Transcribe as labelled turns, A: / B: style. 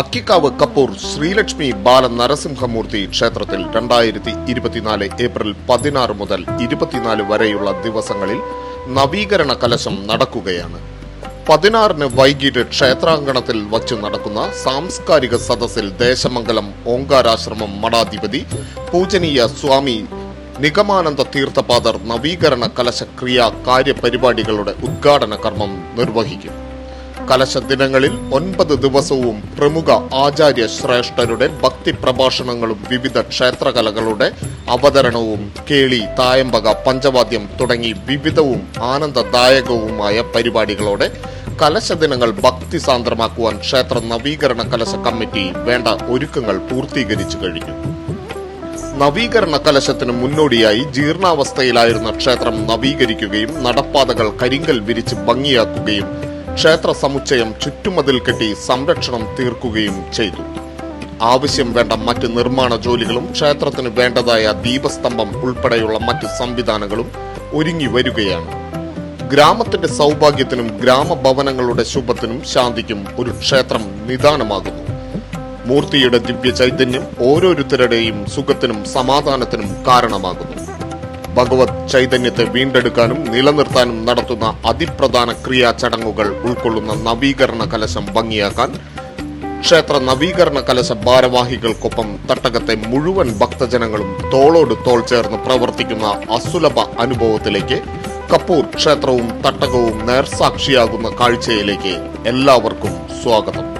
A: അക്കിക്കാവ് കപ്പൂർ ശ്രീലക്ഷ്മി ബാല നരസിംഹമൂർത്തി ക്ഷേത്രത്തിൽ രണ്ടായിരത്തി ഇരുപത്തിനാല് ഏപ്രിൽ പതിനാറ് മുതൽ ഇരുപത്തിനാല് വരെയുള്ള ദിവസങ്ങളിൽ നവീകരണ കലശം നടക്കുകയാണ്. പതിനാറിന് വൈകിട്ട് ക്ഷേത്രാങ്കണത്തിൽ വച്ചു നടക്കുന്ന സാംസ്കാരിക സദസ്സിൽ ദേശമംഗലം ഓങ്കാരാശ്രമം മഠാധിപതി പൂജനീയ സ്വാമി നിഗമാനന്ദ തീർത്ഥപാദർ നവീകരണ കലശക്രിയ കാര്യപരിപാടികളുടെ ഉദ്ഘാടന കർമ്മം നിർവഹിക്കും. കലശ ദിനങ്ങളിൽ ഒൻപത് ദിവസവും പ്രമുഖ ആചാര്യ ശ്രേഷ്ഠരുടെ ഭക്തി പ്രഭാഷണങ്ങളും വിവിധ ക്ഷേത്രകലകളുടെ അവതരണവും കേളി തായമ്പക പഞ്ചവാദ്യം തുടങ്ങി വിവിധവും ആനന്ദദായകവുമായ പരിപാടികളോടെ കലശ ദിനങ്ങൾ ഭക്തിസാന്ദ്രമാക്കുവാൻ ക്ഷേത്ര നവീകരണ കലശ കമ്മിറ്റി വേണ്ട ഒരുക്കങ്ങൾ പൂർത്തീകരിച്ചു കഴിഞ്ഞു. നവീകരണ കലശത്തിന് മുന്നോടിയായി ജീർണാവസ്ഥയിലായിരുന്ന ക്ഷേത്രം നവീകരിക്കുകയും നടപ്പാതകൾ കരിങ്കൽ വിരിച്ച് ഭംഗിയാക്കുകയും ക്ഷേത്ര സമുച്ചയം ചുറ്റുമതിൽ കെട്ടി സംരക്ഷണം തീർക്കുകയും ചെയ്തു. ആവശ്യം വേണ്ട മറ്റ് നിർമ്മാണ ജോലികളും ക്ഷേത്രത്തിന് വേണ്ടതായ ദീപസ്തംഭം ഉൾപ്പെടെയുള്ള മറ്റ് സംവിധാനങ്ങളും ഒരുങ്ങി വരികയാണ്. ഗ്രാമത്തിന്റെ സൗഭാഗ്യത്തിനും ഗ്രാമഭവനങ്ങളുടെ ശുഭത്തിനും ശാന്തിക്കും ഒരു ക്ഷേത്രം നിദാനമാകുന്നു. മൂർത്തിയുടെ ദിവ്യ ചൈതന്യം ഓരോരുത്തരുടെയും സുഖത്തിനും സമാധാനത്തിനും കാരണമാകുന്നു. ഭഗവത് ചൈതന്യത്തെ വീണ്ടെടുക്കാനും നിലനിർത്താനും നടത്തുന്ന അതിപ്രധാന ക്രിയാ ചടങ്ങുകൾ ഉൾക്കൊള്ളുന്ന നവീകരണ കലശം ഭംഗിയാക്കാൻ ക്ഷേത്ര നവീകരണ കലശ ഭാരവാഹികൾക്കൊപ്പം തട്ടകത്തെ മുഴുവൻ ഭക്തജനങ്ങളും തോളോട് തോൾ ചേർന്ന് പ്രവർത്തിക്കുന്ന അസുലഭ അനുഭവത്തിലേക്ക് കപ്പൂർ ക്ഷേത്രവും തട്ടകവും നേർസാക്ഷിയാകുന്ന കാഴ്ചയിലേക്ക് എല്ലാവർക്കും സ്വാഗതം.